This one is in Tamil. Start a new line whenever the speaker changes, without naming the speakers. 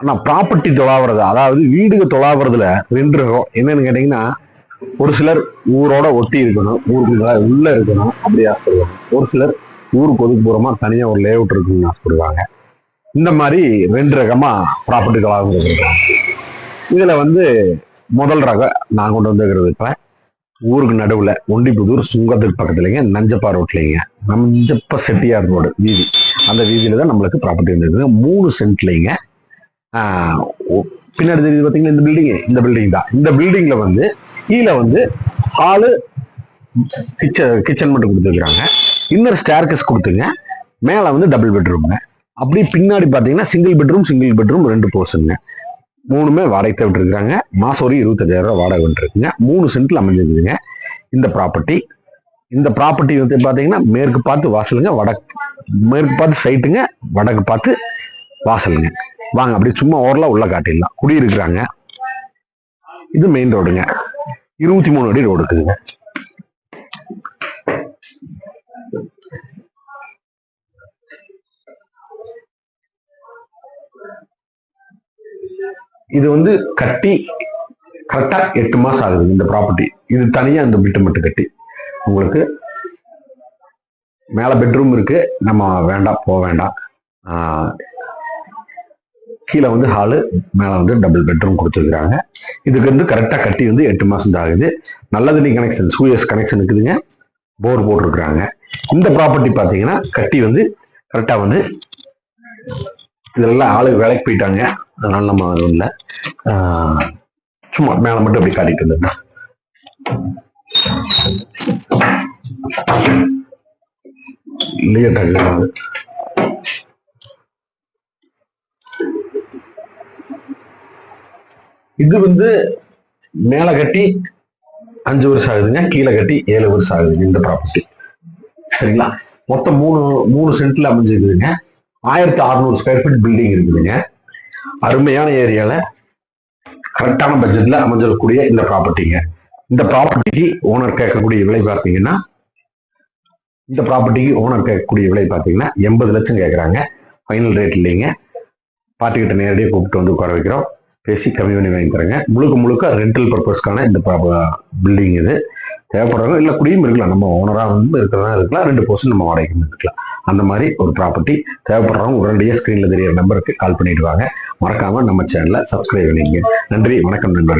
ஆனால் ப்ராப்பர்ட்டி தொலாவுறது அதாவது வீடுக தொலாவுறதுல ரெண்டு ரகம் என்னன்னு கேட்டிங்கன்னா ஒரு சிலர் ஊரோட ஒட்டி இருக்கணும் ஊருக்குள்ள உள்ள இருக்கணும் அப்படி ஆசைப்படுவாங்க. ஒரு சிலர் ஊருக்கு ஒதுக்குப்புறமாக தனியா ஒரு லே அவுட் இருக்குன்னு ஆசைப்படுவாங்க. இந்த மாதிரி ரெண்டு ரகமா ப்ராப்பர்ட்டி தொலாவுறது இதுல வந்து முதல் ரகம் நான் கொண்டு வந்துக்கிறது இப்ப ஊருக்கு நடுவுல ஒண்டிபுதூர் சுங்கத்துக்கு பக்கத்துலங்க நஞ்சப்பா ரோட்லைங்க. நஞ்சப்ப செட்டியார் ரோடு வீதி. அந்த வீதியில தான் நம்மளுக்கு ப்ராப்பர்ட்டி இருந்தது மூணு சென்ட்லைங்க பின்னாடி தெரியுது பார்த்தீங்கன்னா இந்த பில்டிங் இந்த பில்டிங் தான். இந்த பில்டிங்ல வந்து கீழே வந்து ஹாலு கிச்சன் கிச்சன் மட்டும் கொடுத்துருக்காங்க. இன்னொரு ஸ்டேர்கஸ் கொடுத்துங்க. மேலே வந்து டபுள் பெட்ரூம்ங்க அப்படி பின்னாடி பார்த்தீங்கன்னா சிங்கிள் பெட்ரூம் சிங்கிள் பெட்ரூம் ரெண்டு போர்ஷனுங்க மூணுமே வாடகை விட்டுருக்காங்க. மாதம் ஒரு இருபத்தஞ்சாயிரம் ரூபா வாடகை வந்துருக்குங்க மூணு சென்டில் அமைஞ்சிருக்குதுங்க. இந்த ப்ராப்பர்ட்டி இந்த ப்ராப்பர்ட்டி வந்து பார்த்தீங்கன்னா மேற்கு பார்த்து வாசலுங்க. வடக்கு மேற்கு பார்த்து சைட்டுங்க வடக்கு பார்த்து வாசலுங்க. வாங்க அப்படி சும்மா ஓரலா உள்ள காட்டிடலாம். குடியிருக்கிறாங்க. இது மெயின் ரோடுங்க இருபத்தி மூணு அடி ரோடு இருக்குதுங்க. இது வந்து கட்டி கரெக்டா எட்டு மாசம் ஆகுது இந்த ப்ராப்பர்ட்டி இது தனியா இந்த பில்ட்டு மட்டும் கட்டி. உங்களுக்கு மேல பெட்ரூம் இருக்கு. நம்ம வேண்டாம் போக வேண்டாம். ஆஹ் கீழே வந்து ஹாலு மேலே வந்து டபுள் பெட்ரூம் கொடுத்துருக்குறாங்க. இதுக்கு வந்து கரெக்டாக கட்டி வந்து எட்டு மாதம் தான் ஆகுது நல்லதண்ணி கனெக்ஷன் சூயஸ் கனெக்ஷன் இருக்குதுங்க. போர் போட்டிருக்கிறாங்க. இந்த ப்ராப்பர்ட்டி பார்த்தீங்கன்னா கட்டி வந்து கரெக்டாக வந்து இதெல்லாம் ஆளு வேலைக்கு போயிட்டாங்க. அதனால நம்ம அது இல்லை. ஆஹ் சும்மா மேலே மட்டும் அப்படி காட்டிட்டு இருந்தேன் லேட் ஆகுது இது வந்து மேலே கட்டி அஞ்சு வருஷம் ஆகுதுங்க கீழே கட்டி ஏழு வருஷம் ஆகுதுங்க இந்த ப்ராப்பர்ட்டி சரிங்களா? மொத்தம் மூணு மூணு சென்ட்ல அமைஞ்சிருக்குதுங்க. ஆயிரத்தி அறுநூறு ஸ்கொயர் ஃபீட் பில்டிங் இருக்குதுங்க. அருமையான ஏரியால கரெக்டான பட்ஜெட்ல அமைஞ்சிடக்கூடிய இந்த ப்ராப்பர்ட்டிங்க இந்த ப்ராப்பர்ட்டிக்கு ஓனர் கேட்கக்கூடிய விலை பார்த்தீங்கன்னா இந்த ப்ராப்பர்ட்டிக்கு ஓனர் கேட்கக்கூடிய விலை பார்த்தீங்கன்னா எண்பது லட்சம் கேட்குறாங்க. ஃபைனல் ரேட் இல்லைங்க. பார்ட்டிகிட்ட நேரடியாக கூப்பிட்டு வந்து உட்கார வைக்கிறோம். பேசி கம்மி பண்ணி வாங்கி தரேங்க. முழுக்க முழுக்க ரெண்டல் பர்பஸ்க்கான இந்த பில்டிங் இது. தேவைப்படுறவங்க இல்லை குடியும் இருக்கலாம். நம்ம ஓனராக வந்து இருக்கிறதா இருக்கலாம். ரெண்டு போர்ஷன் நம்ம வாடகைக்கு இருக்கலாம். அந்த மாதிரி ஒரு ப்ராப்பர்ட்டி தேவைப்படுறவங்க உடனடியாக ஸ்க்ரீனில் தெரியிற நம்பருக்கு கால் பண்ணிவிடுவாங்க மறக்காமல் மறக்காம நம்ம சேனலை சப்ஸ்கிரைப் பண்ணிங்க நன்றி. வணக்கம் நண்பர்கள்.